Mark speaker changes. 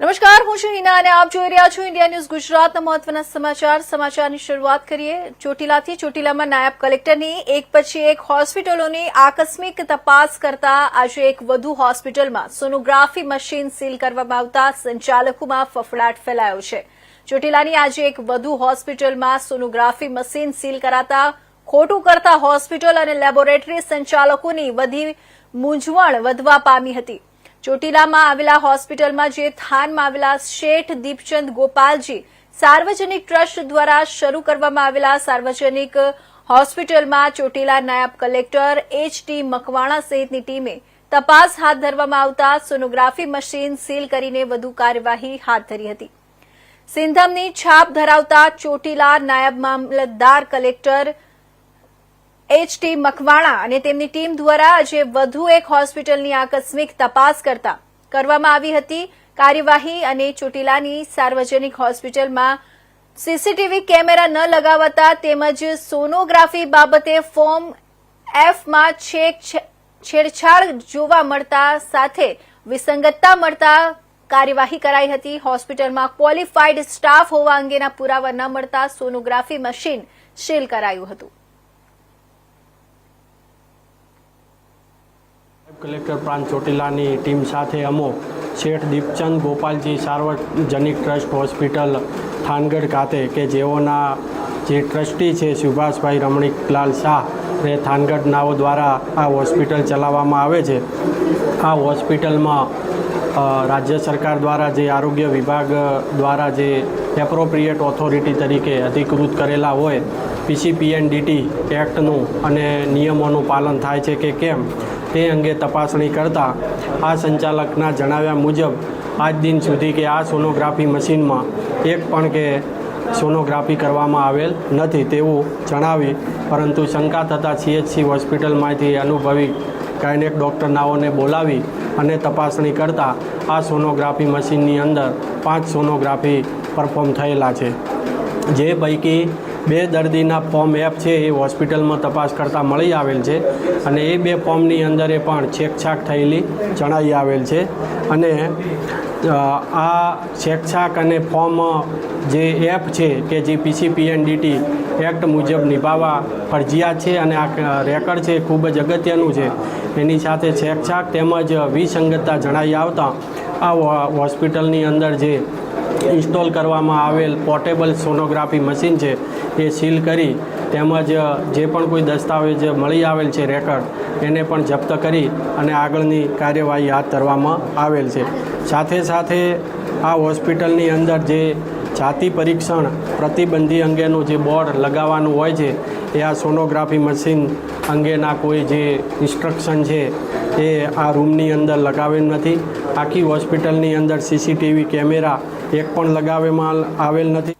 Speaker 1: નમસ્કાર, હું છું હિના અને આપ જોઈ રહ્યા છો ઇન્ડિયા ન્યૂઝ ગુજરાતના મહત્વના સમાચાર. સમાચારની શરૂઆત કરીએ. ચોટીલાથી ચોટીલામાં નાયબ કલેક્ટરની એક પછી એક હોસ્પિટલોની આકસ્મિક તપાસ કરતા આજે એક વધુ હોસ્પિટલમાં સોનોગ્રાફી મશીન સીલ કરવામાં આવતા સંચાલકોમાં ફફડાટ ફેલાયો છે. ચોટીલાની આજે એક વધુ હોસ્પિટલમાં સોનોગ્રાફી મશીન સીલ કરાતા ખોટું કરતા હોસ્પિટલ અને લેબોરેટરી સંચાલકોની વધી મૂંઝવણ વધવા પામી હતી. ચોટીલામાં આવેલા હોસ્પિટલમાં જે થાનમાં આવેલા શેઠ દીપચંદ ગોપાલજી સાર્વજનિક ટ્રસ્ટ દ્વારા શરૂ કરવામાં આવેલા સાર્વજનિક હોસ્પિટલમાં ચોટીલા નાયબ કલેક્ટર એચ ટી મકવાણા સહિતની ટીમે તપાસ હાથ ધરવામાં આવતા સોનોગ્રાફી મશીન સીલ કરીને વધુ કાર્યવાહી હાથ ધરી હતી. સિંધમની છાપ ધરાવતા ચોટીલા નાયબ મામલતદાર કલેક્ટર એચ ટી મકવાણા અને તેમની ટીમ દ્વારા આજે વધુ એક હોસ્પિટલની આકસ્મિક તપાસ કરતા કરવામાં આવી હતી. કાર્યવાહી અને ચોટીલાની સાર્વજનિક હોસ્પિટલમાં સીસીટીવી કેમેરા ન લગાવતા તેમજ સોનોગ્રાફી બાબતે ફોર્મ એફમાં છેડછાડ જોવા મળતા સાથે વિસંગતતા મળતા કાર્યવાહી કરાઈ હતી. હોસ્પિટલમાં ક્વોલિફાઈડ સ્ટાફ હોવા અંગેના પુરાવા ન મળતા સોનોગ્રાફી મશીન સીલ કરાયું હતું.
Speaker 2: કલેક્ટર પ્રાંત ચોટીલાની ટીમ સાથે અમો શેઠ દીપચંદ ગોપાલજી સાર્વજનિક ટ્રસ્ટ હોસ્પિટલ થાનગઢ ખાતે કે જેઓના જે ટ્રસ્ટી છે સુભાષભાઈ રમણીકલાલ શાહ એ થાનગઢ નાઓ દ્વારા આ હોસ્પિટલ ચલાવવામાં આવે છે. આ હોસ્પિટલમાં રાજ્ય સરકાર દ્વારા જે આરોગ્ય વિભાગ દ્વારા જે એપ્રોપ્રિએટ ઓથોરિટી તરીકે અધિકૃત કરેલા હોય પીસીપીએનડીટી એક્ટનું અને નિયમોનું પાલન થાય છે કે કેમ, તે અંગે તપાસણી કરતાં આ સંચાલકના જણાવ્યા મુજબ, આજ દિન સુધી કે આ સોનોગ્રાફી મશીનમાં એક પણ કે સોનોગ્રાફી કરવામાં આવેલ નથી તેવું જણાવી, પરંતુ શંકા થતાં સીએચસી હોસ્પિટલમાંથી અનુભવી ગાયનેક ડૉક્ટરનાઓને બોલાવી અને તપાસણી કરતાં આ સોનોગ્રાફી મશીનની અંદર પાંચ સોનોગ્રાફી પરફોર્મ થયેલા છે. જે પૈકી બે દર્દીના ફોર્મ એપ છે એ હોસ્પિટલમાં તપાસ કરતાં મળી આવેલ છે અને એ બે ફોર્મની અંદર એ પણ છેકછાક થયેલી જણાઈ આવેલ છે. અને આ છેકછાક અને ફોર્મ જે એપ છે કે જે પીસીપીએનડીટી એક્ટ મુજબ નિભાવવા ફરજિયાત છે અને આ રેકર્ડ છે ખૂબ જ અગત્યનું છે. એની સાથે છેકછાક તેમજ વિસંગતતા જણાઈ આવતા આ હોસ્પિટલની અંદર જે ઇન્સ્ટોલ કરવામાં આવેલ પોર્ટેબલ સોનોગ્રાફી મશીન છે, એ સીલ કરી તેમજ જે પણ કોઈ દસ્તાવેજ મળી આવેલ છે રેકર્ડ, એને પણ જપ્ત કરી અને આગળની કાર્યવાહી હાથ ધરવામાં આવેલ છે. સાથે સાથે આ હોસ્પિટલની અંદર જે જાતિ પરીક્ષણ પ્રતિબંધી અંગેનું જે બોર્ડ લગાવવાનું હોય છે, એ આ સોનોગ્રાફી મશીન અંગેના કોઈ જે ઇન્સ્ટ્રક્શન છે, એ આ રૂમની અંદર લગાવેલ નથી. આખી હોસ્પિટલની અંદર સીસીટીવી કેમેરા એક પણ લગાવેમાં આવેલ નથી.